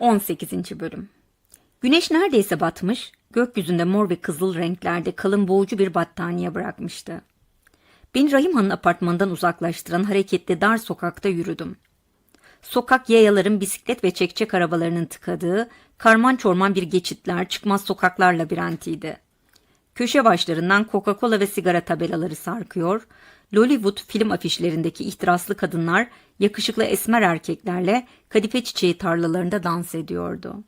18. Bölüm Güneş neredeyse batmış, gökyüzünde mor ve kızıl renklerde kalın boğucu bir battaniye bırakmıştı. Beni Rahim Han'ın apartmanından uzaklaştıran hareketli dar sokakta yürüdüm. Sokak yayaların bisiklet ve çekçek arabalarının tıkadığı, karman çorman bir geçitler, çıkmaz sokaklar labirentiydi. Köşe başlarından Coca-Cola ve sigara tabelaları sarkıyor, Lollywood film afişlerindeki ihtiraslı kadınlar yakışıklı esmer erkeklerle kadife çiçeği tarlalarında dans ediyordu.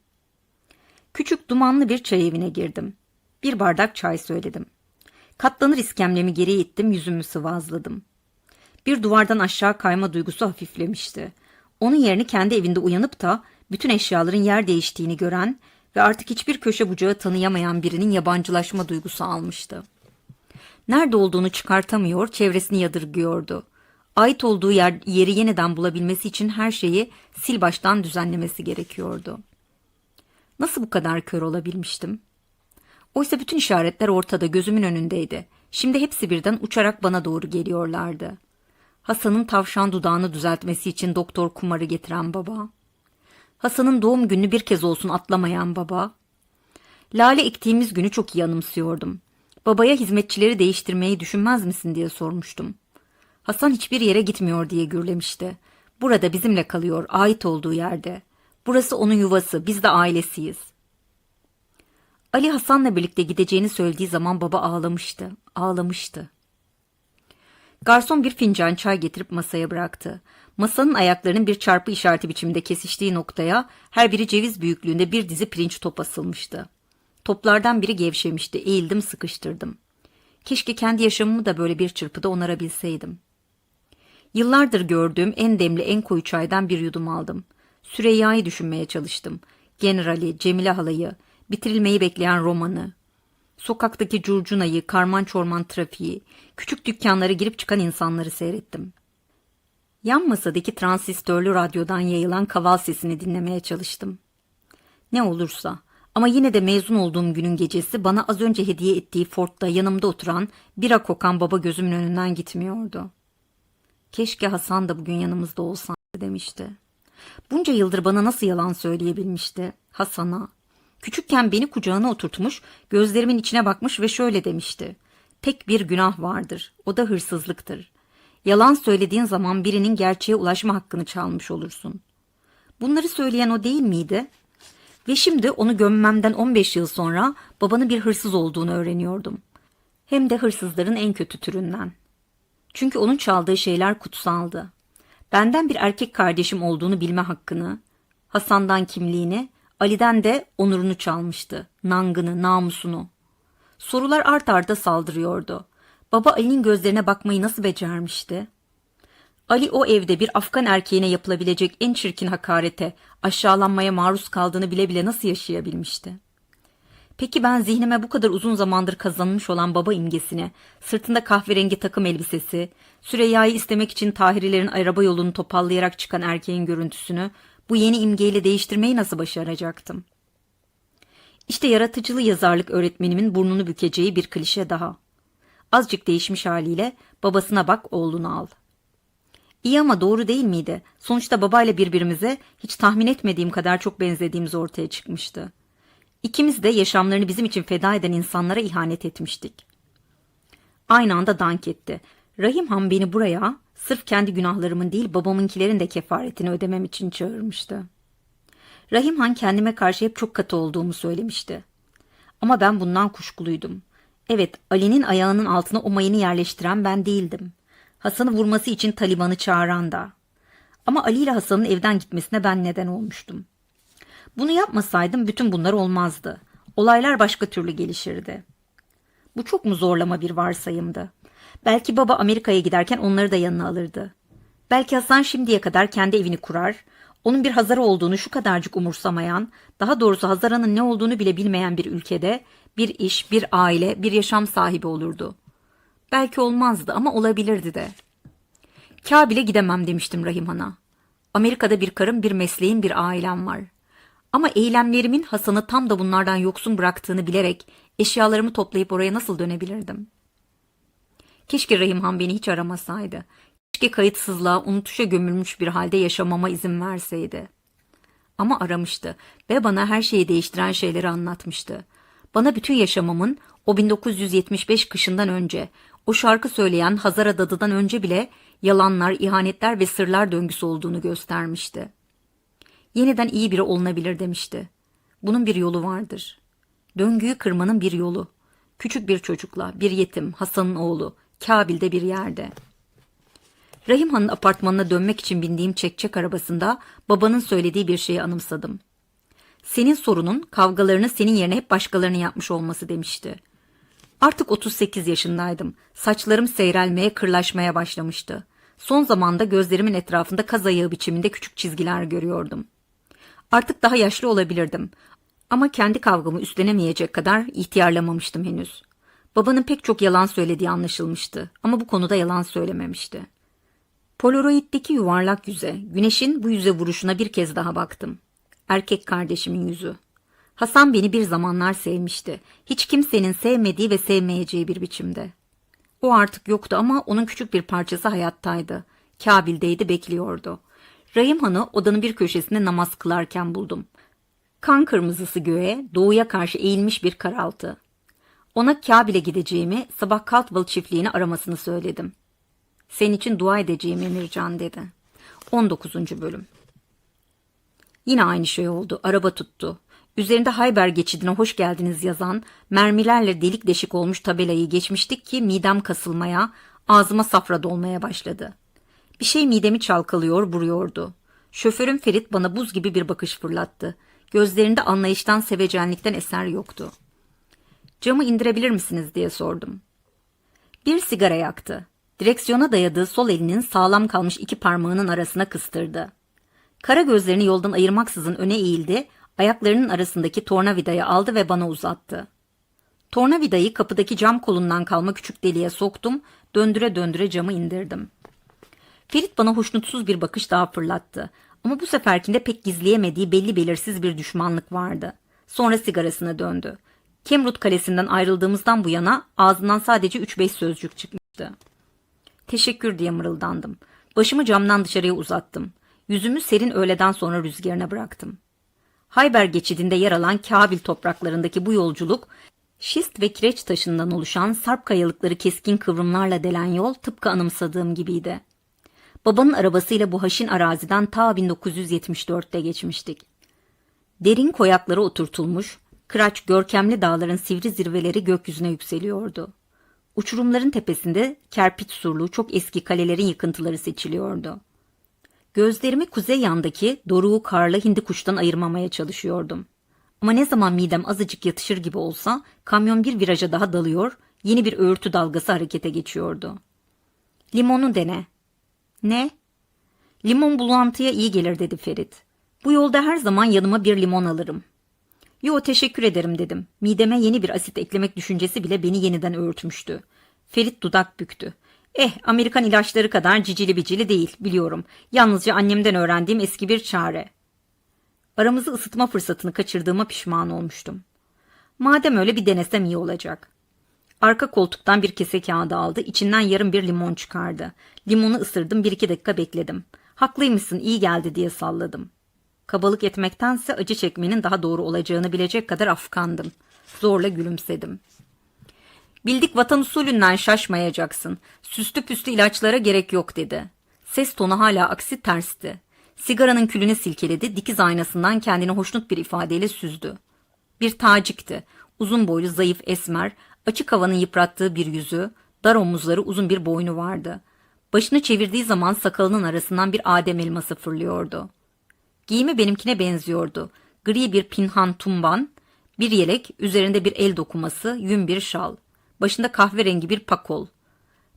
Küçük dumanlı bir çay evine girdim. Bir bardak çay söyledim. Katlanır iskemlemi geri ittim, yüzümü sıvazladım. Bir duvardan aşağı kayma duygusu hafiflemişti. Onun yerini kendi evinde uyanıp da bütün eşyaların yer değiştiğini gören ve artık hiçbir köşe bucağı tanıyamayan birinin yabancılaşma duygusu almıştı. Nerede olduğunu çıkartamıyor, çevresini yadırgıyordu. Ait olduğu yer, yeri yeniden bulabilmesi için her şeyi sil baştan düzenlemesi gerekiyordu. Nasıl bu kadar kör olabilmiştim? Oysa bütün işaretler ortada gözümün önündeydi. Şimdi hepsi birden uçarak bana doğru geliyorlardı. Hasan'ın tavşan dudağını düzeltmesi için doktor kumarı getiren baba. Hasan'ın doğum gününü bir kez olsun atlamayan baba. Lale ektiğimiz günü çok iyi anımsıyordum. Babaya hizmetçileri değiştirmeyi düşünmez misin diye sormuştum. Hasan hiçbir yere gitmiyor diye gürlemişti. Burada bizimle kalıyor, ait olduğu yerde. Burası onun yuvası, biz de ailesiyiz. Ali Hasan'la birlikte gideceğini söylediği zaman baba ağlamıştı, ağlamıştı. Garson bir fincan çay getirip masaya bıraktı. Masanın ayaklarının bir çarpı işareti biçiminde kesiştiği noktaya her biri ceviz büyüklüğünde bir dizi pirinç top asılmıştı. Toplardan biri gevşemişti, eğildim sıkıştırdım. Keşke kendi yaşamımı da böyle bir çırpıda onarabilseydim. Yıllardır gördüğüm en demli en koyu çaydan bir yudum aldım. Süreyya'yı düşünmeye çalıştım. Generali, Cemile halayı, bitirilmeyi bekleyen romanı, sokaktaki curcunayı, karman çorman trafiği, küçük dükkanlara girip çıkan insanları seyrettim. Yan masadaki transistörlü radyodan yayılan kaval sesini dinlemeye çalıştım. Ne olursa ama yine de mezun olduğum günün gecesi bana az önce hediye ettiği Ford'da yanımda oturan bira kokan baba gözümün önünden gitmiyordu. Keşke Hasan da bugün yanımızda olsaydı demişti. Bunca yıldır bana nasıl yalan söyleyebilmişti Hasan'a. Küçükken beni kucağına oturtmuş, gözlerimin içine bakmış ve şöyle demişti. Tek bir günah vardır, o da hırsızlıktır. Yalan söylediğin zaman birinin gerçeğe ulaşma hakkını çalmış olursun. Bunları söyleyen o değil miydi? Ve şimdi onu gömmemden 15 yıl sonra babanın bir hırsız olduğunu öğreniyordum. Hem de hırsızların en kötü türünden. Çünkü onun çaldığı şeyler kutsaldı. Benden bir erkek kardeşim olduğunu bilme hakkını, Hasan'dan kimliğini, Ali'den de onurunu çalmıştı, nangını, namusunu. Sorular art arda saldırıyordu. Baba Ali'nin gözlerine bakmayı nasıl becermişti? Ali o evde bir Afgan erkeğine yapılabilecek en çirkin hakarete, aşağılanmaya maruz kaldığını bile bile nasıl yaşayabilmişti? Peki ben zihnime bu kadar uzun zamandır kazanmış olan baba imgesini, sırtında kahverengi takım elbisesi, Süreyya'yı istemek için Tahirilerin araba yolunu topallayarak çıkan erkeğin görüntüsünü bu yeni imgeyle değiştirmeyi nasıl başaracaktım? İşte yaratıcılı yazarlık öğretmenimin burnunu bükeceği bir klişe daha. Azıcık değişmiş haliyle babasına bak oğlunu al. İyi ama doğru değil miydi? Sonuçta babayla birbirimize hiç tahmin etmediğim kadar çok benzediğimiz ortaya çıkmıştı. İkimiz de yaşamlarını bizim için feda eden insanlara ihanet etmiştik. Aynı anda dank etti. Rahim Han beni buraya sırf kendi günahlarımın değil babamınkilerin de kefaretini ödemem için çağırmıştı. Rahim Han kendime karşı hep çok katı olduğumu söylemişti. Ama ben bundan kuşkuluydum. Evet, Ali'nin ayağının altına o mayını yerleştiren ben değildim. Hasan'ı vurması için Taliban'ı çağıran da. Ama Ali ile Hasan'ın evden gitmesine ben neden olmuştum. Bunu yapmasaydım bütün bunlar olmazdı. Olaylar başka türlü gelişirdi. Bu çok mu zorlama bir varsayımdı? Belki baba Amerika'ya giderken onları da yanına alırdı. Belki Hasan şimdiye kadar kendi evini kurar, onun bir Hazara olduğunu şu kadarcık umursamayan, daha doğrusu Hazara'nın ne olduğunu bile bilmeyen bir ülkede bir iş, bir aile, bir yaşam sahibi olurdu. Belki olmazdı ama olabilirdi de. Kabil'e gidemem demiştim Rahim Han'a. Amerika'da bir karım, bir mesleğim, bir ailem var. Ama eylemlerimin Hasan'ı tam da bunlardan yoksun bıraktığını bilerek eşyalarımı toplayıp oraya nasıl dönebilirdim? Keşke Rahim Han beni hiç aramasaydı. Keşke kayıtsızlığa, unutuşa gömülmüş bir halde yaşamama izin verseydi. Ama aramıştı ve bana her şeyi değiştiren şeyleri anlatmıştı. Bana bütün yaşamımın o 1975 kışından önce, o şarkı söyleyen Hazara Dadı'dan önce bile yalanlar, ihanetler ve sırlar döngüsü olduğunu göstermişti. Yeniden iyi biri olunabilir demişti. Bunun bir yolu vardır. Döngüyü kırmanın bir yolu. Küçük bir çocukla, bir yetim, Hasan'ın oğlu, Kabil'de bir yerde. Rahim Han'ın apartmanına dönmek için bindiğim çekçek arabasında babanın söylediği bir şeyi anımsadım. Senin sorunun kavgalarını senin yerine hep başkalarının yapmış olması demişti. Artık 38 yaşındaydım. Saçlarım seyrelmeye, kırlaşmaya başlamıştı. Son zamanda gözlerimin etrafında kaz ayağı biçiminde küçük çizgiler görüyordum. Artık daha yaşlı olabilirdim. Ama kendi kavgamı üstlenemeyecek kadar ihtiyarlamamıştım henüz. Babanın pek çok yalan söylediği anlaşılmıştı ama bu konuda yalan söylememişti. Polaroid'deki yuvarlak yüze, güneşin bu yüze vuruşuna bir kez daha baktım. Erkek kardeşimin yüzü. Hasan beni bir zamanlar sevmişti. Hiç kimsenin sevmediği ve sevmeyeceği bir biçimde. O artık yoktu ama onun küçük bir parçası hayattaydı. Kabil'deydi bekliyordu. Rahim Han'ı odanın bir köşesinde namaz kılarken buldum. Kan kırmızısı göğe, doğuya karşı eğilmiş bir karaltı. Ona Kabil'e gideceğimi, sabah Caldwell çiftliğini aramasını söyledim. Senin için dua edeceğim Emircan dedi. 19. bölüm. Yine aynı şey oldu. Araba tuttu. Üzerinde Hayber geçidine hoş geldiniz yazan, mermilerle delik deşik olmuş tabelayı geçmiştik ki midem kasılmaya, ağzıma safra dolmaya başladı. Bir şey midemi çalkalıyor, vuruyordu. Şoförüm Ferit bana buz gibi bir bakış fırlattı. Gözlerinde anlayıştan, sevecenlikten eser yoktu. Camı indirebilir misiniz diye sordum. Bir sigara yaktı. Direksiyona dayadığı sol elinin sağlam kalmış iki parmağının arasına kıstırdı. Kara gözlerini yoldan ayırmaksızın öne eğildi, ayaklarının arasındaki tornavidayı aldı ve bana uzattı. Tornavidayı kapıdaki cam kolundan kalma küçük deliğe soktum, döndüre döndüre camı indirdim. Ferit bana hoşnutsuz bir bakış daha fırlattı. Ama bu seferkinde pek gizleyemediği belli belirsiz bir düşmanlık vardı. Sonra sigarasına döndü. Kemrut Kalesi'nden ayrıldığımızdan bu yana ağzından sadece 3-5 sözcük çıkmıştı. Teşekkür diye mırıldandım. Başımı camdan dışarıya uzattım. Yüzümü serin öğleden sonra rüzgarına bıraktım. Hayber geçidinde yer alan Kabil topraklarındaki bu yolculuk, şist ve kireç taşından oluşan sarp kayalıkları keskin kıvrımlarla delen yol tıpkı anımsadığım gibiydi. Babanın arabasıyla bu haşin araziden ta 1974'te geçmiştik. Derin koyaklara oturtulmuş, kıraç görkemli dağların sivri zirveleri gökyüzüne yükseliyordu. Uçurumların tepesinde kerpiç surlu çok eski kalelerin yıkıntıları seçiliyordu. Gözlerimi kuzey yandaki doruğu karlı hindi kuştan ayırmamaya çalışıyordum. Ama ne zaman midem azıcık yatışır gibi olsa kamyon bir viraja daha dalıyor, yeni bir öğürtü dalgası harekete geçiyordu. Limonu dene. Ne? Limon bulantıya iyi gelir dedi Ferit. Bu yolda her zaman yanıma bir limon alırım. Yo teşekkür ederim dedim. Mideme yeni bir asit eklemek düşüncesi bile beni yeniden öğürtmüştü. Ferit dudak büktü. Eh Amerikan ilaçları kadar cicili bicili değil biliyorum. Yalnızca annemden öğrendiğim eski bir çare. Aramızı ısıtma fırsatını kaçırdığıma pişman olmuştum. Madem öyle bir denesem iyi olacak. Arka koltuktan bir kese kağıdı aldı, içinden yarım bir limon çıkardı. Limonu ısırdım, bir iki dakika bekledim. Haklıymışsın, iyi geldi diye salladım. Kabalık etmektense acı çekmenin daha doğru olacağını bilecek kadar afkandım. Zorla gülümsedim. Bildik vatan usulünden şaşmayacaksın. Süslü püslü ilaçlara gerek yok dedi. Ses tonu hala aksi tersti. Sigaranın külünü silkeledi, dikiz aynasından kendini hoşnut bir ifadeyle süzdü. Bir tacikti. Uzun boylu, zayıf, esmer, açık havanın yıprattığı bir yüzü, dar omuzları uzun bir boynu vardı. Başını çevirdiği zaman sakalının arasından bir adem elması fırlıyordu. Giyimi benimkine benziyordu. Gri bir pinhan tumban, bir yelek, üzerinde bir el dokuması, yün bir şal. Başında kahverengi bir pakol.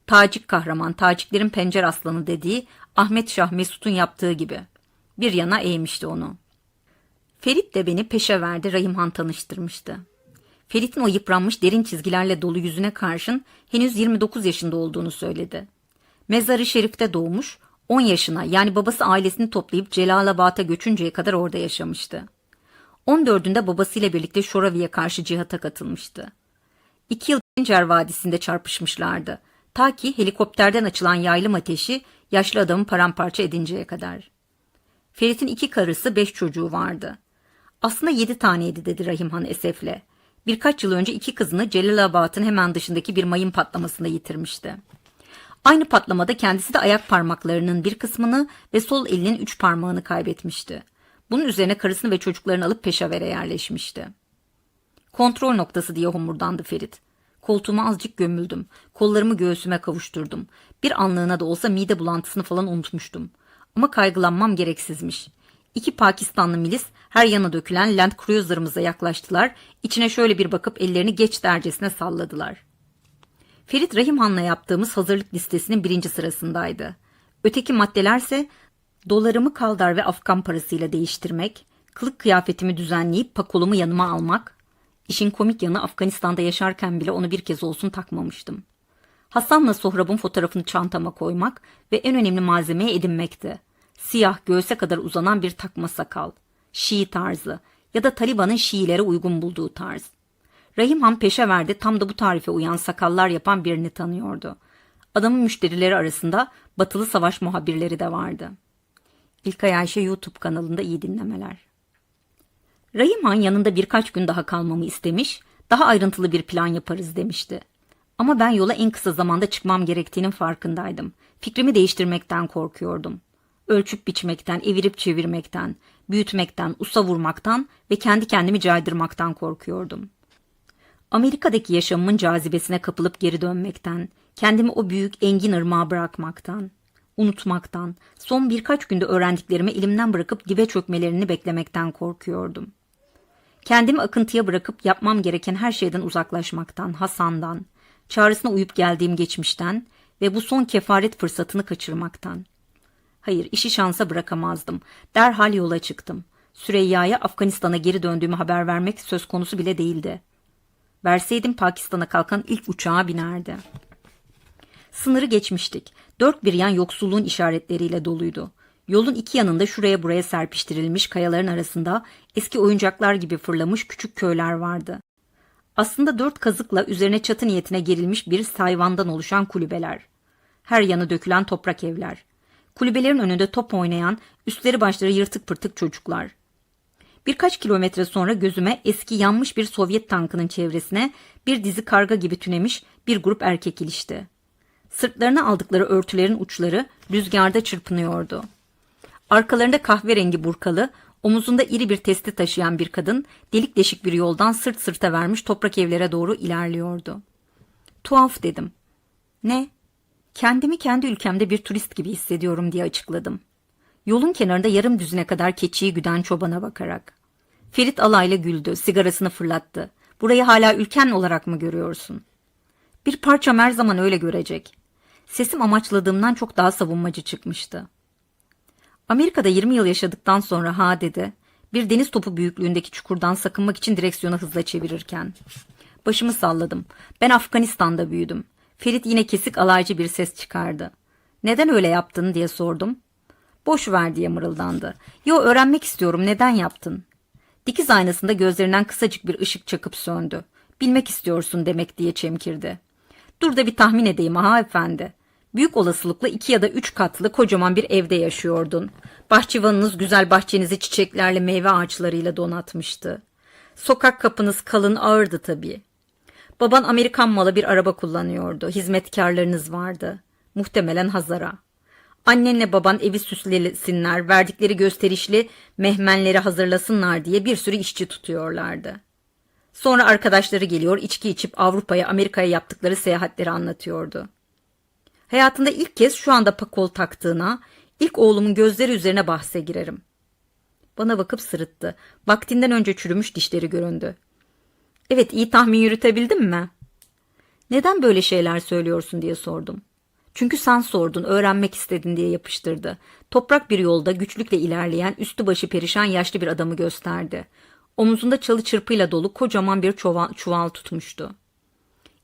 Tacik kahraman, taciklerin pencer aslanı dediği Ahmet Şah Mesut'un yaptığı gibi. Bir yana eğmişti onu. Ferit de beni peşe verdi, Rahimhan tanıştırmıştı. Ferit'in o yıpranmış derin çizgilerle dolu yüzüne karşın henüz 29 yaşında olduğunu söyledi. Mezarı Şerif'te doğmuş, 10 yaşına yani babası ailesini toplayıp Celalabad'a göçünceye kadar orada yaşamıştı. 14'ünde babasıyla birlikte Şoravi'ye karşı cihata katılmıştı. İki yıl Pencer Vadisi'nde çarpışmışlardı. Ta ki helikopterden açılan yaylım ateşi yaşlı adamı paramparça edinceye kadar. Ferit'in iki karısı beş çocuğu vardı. Aslında yedi taneydi dedi Rahim Han esefle. Birkaç yıl önce iki kızını Celalabad'ın hemen dışındaki bir mayın patlamasında yitirmişti. Aynı patlamada kendisi de ayak parmaklarının bir kısmını ve sol elinin üç parmağını kaybetmişti. Bunun üzerine karısını ve çocuklarını alıp Peşaver'e yerleşmişti. Kontrol noktası diye homurdandı Ferit. Koltuğuma azıcık gömüldüm. Kollarımı göğsüme kavuşturdum. Bir anlığına da olsa mide bulantısını falan unutmuştum. Ama kaygılanmam gereksizmiş. İki Pakistanlı milis her yana dökülen Land Cruiser'ımıza yaklaştılar. İçine şöyle bir bakıp ellerini geç dercesine salladılar. Ferit Rahimhan'la yaptığımız hazırlık listesinin birinci sırasındaydı. Öteki maddelerse dolarımı kaldar ve Afgan parasıyla değiştirmek, kılık kıyafetimi düzenleyip pakolumu yanıma almak, İşin komik yanı Afganistan'da yaşarken bile onu bir kez olsun takmamıştım. Hasan'la Sohrab'ın fotoğrafını çantama koymak ve en önemli malzemeye edinmekti. Siyah göğse kadar uzanan bir takma sakal. Şii tarzı ya da Taliban'ın Şiilere uygun bulduğu tarz. Rahim Han Peşever'de tam da bu tarife uyan sakallar yapan birini tanıyordu. Adamın müşterileri arasında batılı savaş muhabirleri de vardı. İlkay Ayşe YouTube kanalında iyi dinlemeler. Rahim Han yanında birkaç gün daha kalmamı istemiş, daha ayrıntılı bir plan yaparız demişti. Ama ben yola en kısa zamanda çıkmam gerektiğinin farkındaydım. Fikrimi değiştirmekten korkuyordum. Ölçüp biçmekten, evirip çevirmekten, büyütmekten, usa vurmaktan ve kendi kendimi caydırmaktan korkuyordum. Amerika'daki yaşamımın cazibesine kapılıp geri dönmekten, kendimi o büyük engin ırmağa bırakmaktan, unutmaktan, son birkaç günde öğrendiklerimi elimden bırakıp dibe çökmelerini beklemekten korkuyordum. Kendimi akıntıya bırakıp yapmam gereken her şeyden uzaklaşmaktan, Hasan'dan, çağrısına uyup geldiğim geçmişten ve bu son kefaret fırsatını kaçırmaktan. Hayır, işi şansa bırakamazdım. Derhal yola çıktım. Süreyya'ya Afganistan'a geri döndüğümü haber vermek söz konusu bile değildi. Verseydim Pakistan'a kalkan ilk uçağa binerdi. Sınırı geçmiştik. Dört bir yan yoksulluğun işaretleriyle doluydu. Yolun iki yanında şuraya buraya serpiştirilmiş kayaların arasında eski oyuncaklar gibi fırlamış küçük köyler vardı. Aslında dört kazıkla üzerine çatı niyetine gerilmiş bir sayvandan oluşan kulübeler. Her yanı dökülen toprak evler. Kulübelerin önünde top oynayan, üstleri başları yırtık pırtık çocuklar. Birkaç kilometre sonra gözüme eski yanmış bir Sovyet tankının çevresine bir dizi karga gibi tünemiş bir grup erkek ilişti. Sırtlarına aldıkları örtülerin uçları rüzgarda çırpınıyordu. Arkalarında kahverengi burkalı, omuzunda iri bir testi taşıyan bir kadın delik deşik bir yoldan sırt sırta vermiş toprak evlere doğru ilerliyordu. Tuhaf dedim. Ne? Kendimi kendi ülkemde bir turist gibi hissediyorum diye açıkladım. Yolun kenarında yarım düzine kadar keçiyi güden çobana bakarak. Ferit alayla güldü, sigarasını fırlattı. Burayı hala ülken olarak mı görüyorsun? Bir parçam her zaman öyle görecek. Sesim amaçladığımdan çok daha savunmacı çıkmıştı. Amerika'da 20 yıl yaşadıktan sonra ha dedi. Bir deniz topu büyüklüğündeki çukurdan sakınmak için direksiyonu hızla çevirirken. Başımı salladım. Ben Afganistan'da büyüdüm. Ferit yine kesik alaycı bir ses çıkardı. Neden öyle yaptın diye sordum. Boş ver diye mırıldandı. Yo öğrenmek istiyorum neden yaptın? Dikiz aynasında gözlerinden kısacık bir ışık çakıp söndü. Bilmek istiyorsun demek diye çemkirdi. Dur da bir tahmin edeyim ha efendi. Büyük olasılıkla iki ya da üç katlı kocaman bir evde yaşıyordun. Bahçıvanınız güzel bahçenizi çiçeklerle meyve ağaçlarıyla donatmıştı. Sokak kapınız kalın ağırdı tabii. Baban Amerikan malı bir araba kullanıyordu. Hizmetkarlarınız vardı. Muhtemelen Hazara. Annenle baban evi süslesinler, verdikleri gösterişli mehmenleri hazırlasınlar diye bir sürü işçi tutuyorlardı. Sonra arkadaşları geliyor, içki içip Avrupa'ya, Amerika'ya yaptıkları seyahatleri anlatıyordu. Hayatında ilk kez şu anda pakol taktığına, ilk oğlumun gözleri üzerine bahse girerim. Bana bakıp sırıttı. Vaktinden önce çürümüş dişleri göründü. Evet iyi tahmin yürütebildim mi? Neden böyle şeyler söylüyorsun diye sordum. Çünkü sen sordun, öğrenmek istedin diye yapıştırdı. Toprak bir yolda güçlükle ilerleyen, üstü başı perişan yaşlı bir adamı gösterdi. Omuzunda çalı çırpıyla dolu kocaman bir çuval, çuval tutmuştu.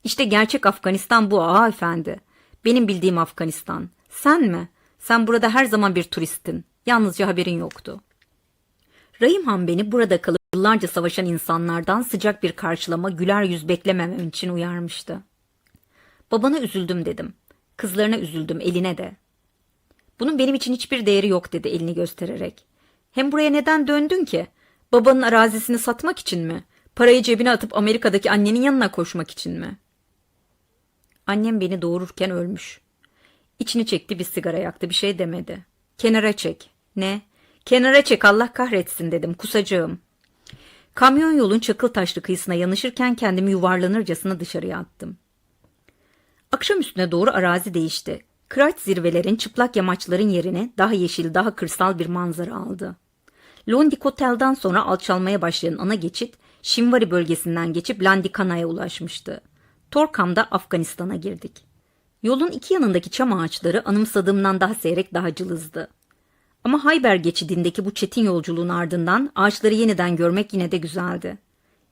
İşte gerçek Afganistan bu ağa efendi. Benim bildiğim Afganistan. Sen mi? Sen burada her zaman bir turistin. Yalnızca haberin yoktu. Rahim Han beni burada kalıp yıllarca savaşan insanlardan sıcak bir karşılama, güler yüz beklememem için uyarmıştı. Babana üzüldüm dedim. Kızlarına üzüldüm, eline de. Bunun benim için hiçbir değeri yok dedi elini göstererek. Hem buraya neden döndün ki? Babanın arazisini satmak için mi? Parayı cebine atıp Amerika'daki annenin yanına koşmak için mi? Annem beni doğururken ölmüş. İçini çekti bir sigara yaktı bir şey demedi. Kenara çek. Ne? Kenara çek Allah kahretsin dedim kusacağım. Kamyon yolun çakıl taşlı kıyısına yanaşırken kendimi yuvarlanırcasına dışarıya attım. Akşam üstüne doğru arazi değişti. Kıraç zirvelerin çıplak yamaçların yerine daha yeşil, daha kırsal bir manzara aldı. Londik Otel'den sonra alçalmaya başlayan ana geçit, Şimvari bölgesinden geçip Landikana'ya ulaşmıştı. Torkam'da Afganistan'a girdik. Yolun iki yanındaki çam ağaçları anımsadığımdan daha seyrek daha cılızdı. Ama Hayber geçidindeki bu çetin yolculuğun ardından ağaçları yeniden görmek yine de güzeldi.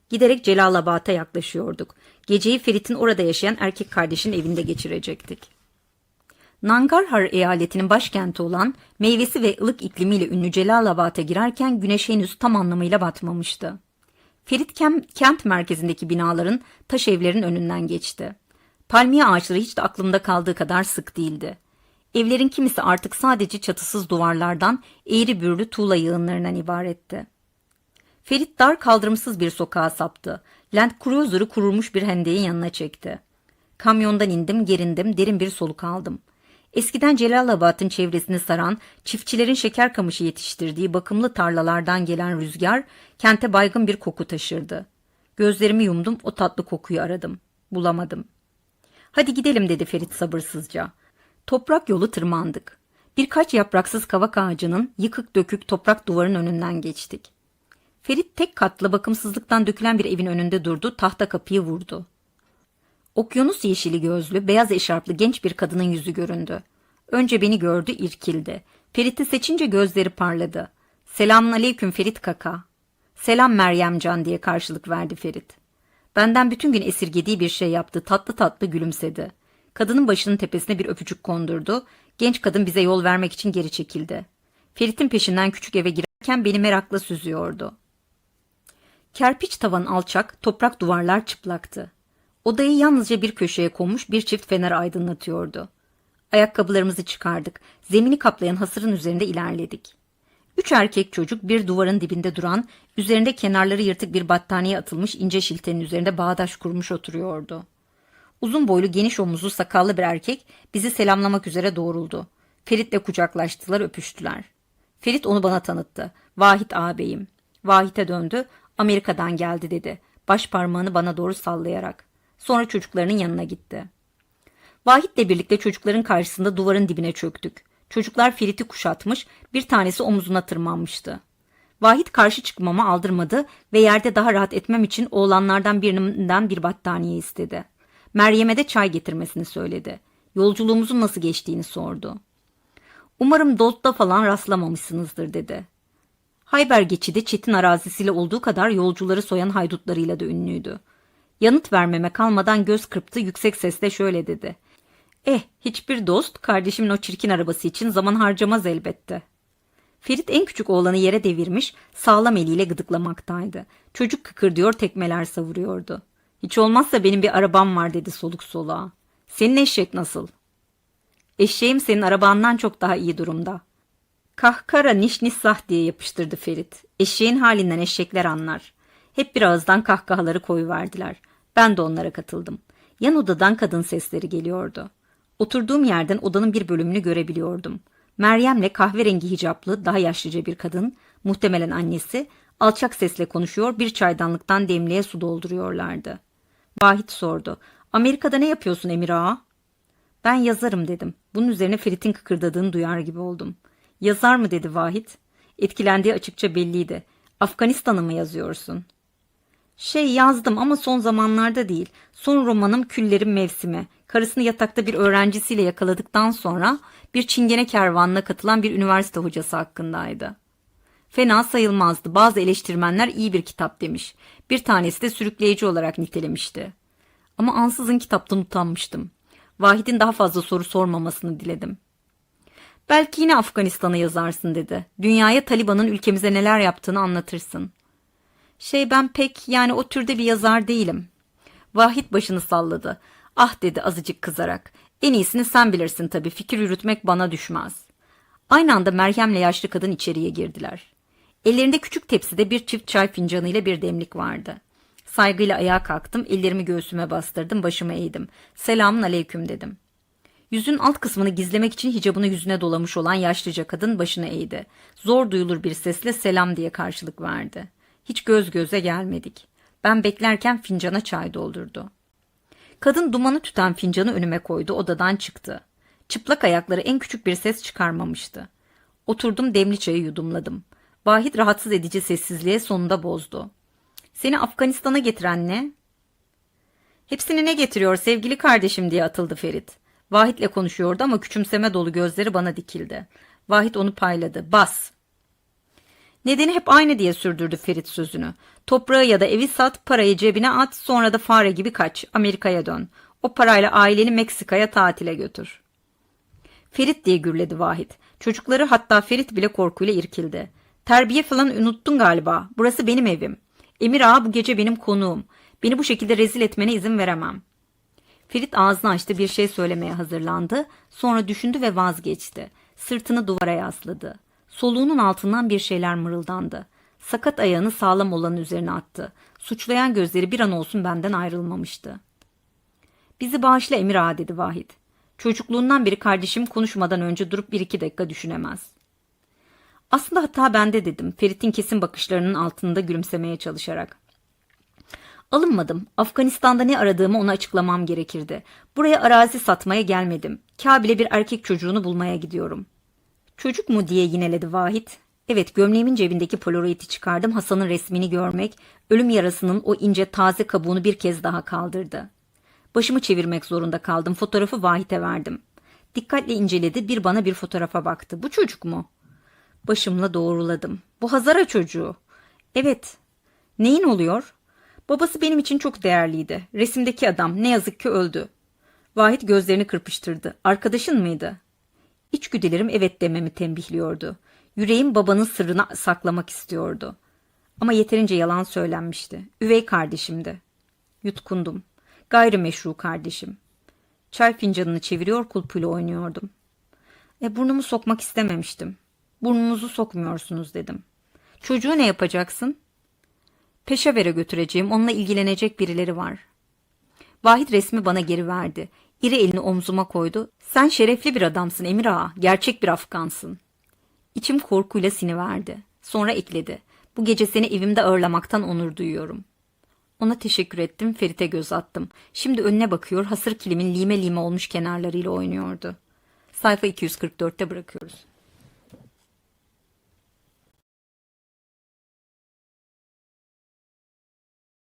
Giderek Celalabad'a yaklaşıyorduk. Geceyi Ferit'in orada yaşayan erkek kardeşin evinde geçirecektik. Nangarhar eyaletinin başkenti olan meyvesi ve ılık iklimiyle ünlü Celalabad'a girerken güneş henüz tam anlamıyla batmamıştı. Ferit kent merkezindeki binaların, taş evlerin önünden geçti. Palmiye ağaçları hiç de aklımda kaldığı kadar sık değildi. Evlerin kimisi artık sadece çatısız duvarlardan, eğri bürlü tuğla yığınlarından ibaretti. Ferit dar kaldırımsız bir sokağa saptı. Land Cruiser'ı kurulmuş bir hendeğin yanına çekti. Kamyondan indim, gerindim, derin bir soluk aldım. Eskiden Celalabad'ın çevresini saran, çiftçilerin şeker kamışı yetiştirdiği bakımlı tarlalardan gelen rüzgar, kente baygın bir koku taşırdı. Gözlerimi yumdum, o tatlı kokuyu aradım. Bulamadım. Hadi gidelim dedi Ferit sabırsızca. Toprak yolu tırmandık. Birkaç yapraksız kavak ağacının yıkık dökük toprak duvarın önünden geçtik. Ferit tek katlı bakımsızlıktan dökülen bir evin önünde durdu, tahta kapıyı vurdu. Okyanus yeşili gözlü, beyaz eşarplı genç bir kadının yüzü göründü. Önce beni gördü, irkildi. Ferit'i seçince gözleri parladı. Selamun aleyküm Ferit kaka. Selam Meryemcan diye karşılık verdi Ferit. Benden bütün gün esirgediği bir şey yaptı, tatlı tatlı gülümsedi. Kadının başının tepesine bir öpücük kondurdu. Genç kadın bize yol vermek için geri çekildi. Ferit'in peşinden küçük eve girerken beni merakla süzüyordu. Kerpiç tavan alçak, toprak duvarlar çıplaktı. Odayı yalnızca bir köşeye konmuş bir çift fener aydınlatıyordu. Ayakkabılarımızı çıkardık. Zemini kaplayan hasırın üzerinde ilerledik. Üç erkek çocuk bir duvarın dibinde duran, üzerinde kenarları yırtık bir battaniye atılmış ince şiltenin üzerinde bağdaş kurmuş oturuyordu. Uzun boylu geniş omuzlu sakallı bir erkek bizi selamlamak üzere doğruldu. Ferit'le kucaklaştılar öpüştüler. Ferit onu bana tanıttı. Vahit ağabeyim. Vahit'e döndü. Amerika'dan geldi dedi. Baş parmağını bana doğru sallayarak. Sonra çocuklarının yanına gitti. Vahit'le birlikte çocukların karşısında duvarın dibine çöktük. Çocuklar Ferit'i kuşatmış, bir tanesi omuzuna tırmanmıştı. Vahit karşı çıkmama aldırmadı ve yerde daha rahat etmem için oğlanlardan birinden bir battaniye istedi. Meryem'e de çay getirmesini söyledi. Yolculuğumuzun nasıl geçtiğini sordu. Umarım Dolt'ta falan rastlamamışsınızdır dedi. Hayber geçidi Çetin arazisiyle olduğu kadar yolcuları soyan haydutlarıyla da ünlüydü. Yanıt vermeme kalmadan göz kırptı yüksek sesle şöyle dedi. Eh hiçbir dost kardeşimin o çirkin arabası için zaman harcamaz elbette. Ferit en küçük oğlanı yere devirmiş sağlam eliyle gıdıklamaktaydı. Çocuk kıkırdıyor tekmeler savuruyordu. Hiç olmazsa benim bir arabam var dedi soluk soluğa. Senin eşek nasıl? Eşeğim senin arabandan çok daha iyi durumda. Kahkara niş nissah diye yapıştırdı Ferit. Eşeğin halinden eşekler anlar. Hep bir ağızdan kahkahaları koyuverdiler. Ben de onlara katıldım. Yan odadan kadın sesleri geliyordu. Oturduğum yerden odanın bir bölümünü görebiliyordum. Meryem'le kahverengi hicaplı daha yaşlıca bir kadın, muhtemelen annesi, alçak sesle konuşuyor bir çaydanlıktan demliğe su dolduruyorlardı. Vahit sordu. Amerika'da ne yapıyorsun Emir Ağa? Ben yazarım dedim. Bunun üzerine Ferit'in kıkırdadığını duyar gibi oldum. Yazar mı dedi Vahit. Etkilendiği açıkça belliydi. Afganistan'ı mı yazıyorsun? Şey yazdım ama son zamanlarda değil. Son romanım Küllerin Mevsimi. Karısını yatakta bir öğrencisiyle yakaladıktan sonra bir çingene kervanına katılan bir üniversite hocası hakkındaydı. Fena sayılmazdı. Bazı eleştirmenler iyi bir kitap demiş. Bir tanesi de sürükleyici olarak nitelemişti. Ama ansızın kitaptan utanmıştım. Vahit'in daha fazla soru sormamasını diledim. Belki yine Afganistan'ı yazarsın dedi. Dünyaya Taliban'ın ülkemize neler yaptığını anlatırsın. Şey ben pek yani o türde bir yazar değilim. Vahit başını salladı. Ah dedi azıcık kızarak. En iyisini sen bilirsin tabii fikir yürütmek bana düşmez. Aynı anda Meryem'le yaşlı kadın içeriye girdiler. Ellerinde küçük tepside bir çift çay fincanı ile bir demlik vardı. Saygıyla ayağa kalktım, ellerimi göğsüme bastırdım, başımı eğdim. Selamun aleyküm dedim. Yüzün alt kısmını gizlemek için hicabını yüzüne dolamış olan yaşlıca kadın başını eğdi. Zor duyulur bir sesle selam diye karşılık verdi. Hiç göz göze gelmedik. Ben beklerken fincana çay doldurdu. Kadın dumanı tüten fincanı önüme koydu, odadan çıktı. Çıplak ayakları en küçük bir ses çıkarmamıştı. Oturdum demli çayı yudumladım. Vahit rahatsız edici sessizliğe sonunda bozdu. Seni Afganistan'a getiren ne? Hepsini ne getiriyor sevgili kardeşim diye atıldı Ferit. Vahit'le konuşuyordu ama küçümseme dolu gözleri bana dikildi. Vahit onu payladı. Bas. Nedeni hep aynı diye sürdürdü Ferit sözünü. Toprağı ya da evi sat, parayı cebine at, sonra da fare gibi kaç, Amerika'ya dön. O parayla aileni Meksika'ya tatile götür. Ferit diye gürledi Vahit. Çocukları hatta Ferit bile korkuyla irkildi. Terbiye falan unuttun galiba. Burası benim evim. Emir ağa bu gece benim konuğum. Beni bu şekilde rezil etmene izin veremem. Ferit ağzını açtı bir şey söylemeye hazırlandı. Sonra düşündü ve vazgeçti. Sırtını duvara yasladı. Soluğunun altından bir şeyler mırıldandı. Sakat ayağını sağlam olanın üzerine attı. Suçlayan gözleri bir an olsun benden ayrılmamıştı. Bizi bağışla Emir ağa dedi Vahit. Çocukluğundan beri kardeşim konuşmadan önce durup bir iki dakika düşünemez. Aslında hata bende dedim. Ferit'in kesin bakışlarının altında gülümsemeye çalışarak. Alınmadım. Afganistan'da ne aradığımı ona açıklamam gerekirdi. Buraya arazi satmaya gelmedim. Kabil'e bir erkek çocuğunu bulmaya gidiyorum. Çocuk mu diye yineledi Vahit. Evet gömleğimin cebindeki polaroidi çıkardım Hasan'ın resmini görmek, ölüm yarasının o ince taze kabuğunu bir kez daha kaldırdı. Başımı çevirmek zorunda kaldım. Fotoğrafı Vahit'e verdim. Dikkatle inceledi, bir bana bir fotoğrafa baktı. Bu çocuk mu? Başımla doğruladım. Bu Hazara çocuğu. Evet. Neyin oluyor? Babası benim için çok değerliydi. Resimdeki adam ne yazık ki öldü. Vahit gözlerini kırpıştırdı. Arkadaşın mıydı? İçgüdülerim evet dememi tembihliyordu. Yüreğim babanın sırrını saklamak istiyordu. Ama yeterince yalan söylenmişti. Üvey kardeşimdi. Yutkundum. Gayrimeşru kardeşim. Çay fincanını çeviriyor kulpuyla oynuyordum. E burnumu sokmak istememiştim. Burnunuzu sokmuyorsunuz dedim. Çocuğu ne yapacaksın? Peşavere götüreceğim. Onunla ilgilenecek birileri var. Vahit resmi bana geri verdi. İri elini omzuma koydu. Sen şerefli bir adamsın Emir Ağa. Gerçek bir Afgansın. İçim korkuyla siniverdi. Sonra ekledi. Bu gece seni evimde ağırlamaktan onur duyuyorum. Ona teşekkür ettim, Ferit'e göz attım. Şimdi önüne bakıyor, hasır kilimin lime lime olmuş kenarlarıyla oynuyordu. Sayfa 244'te bırakıyoruz.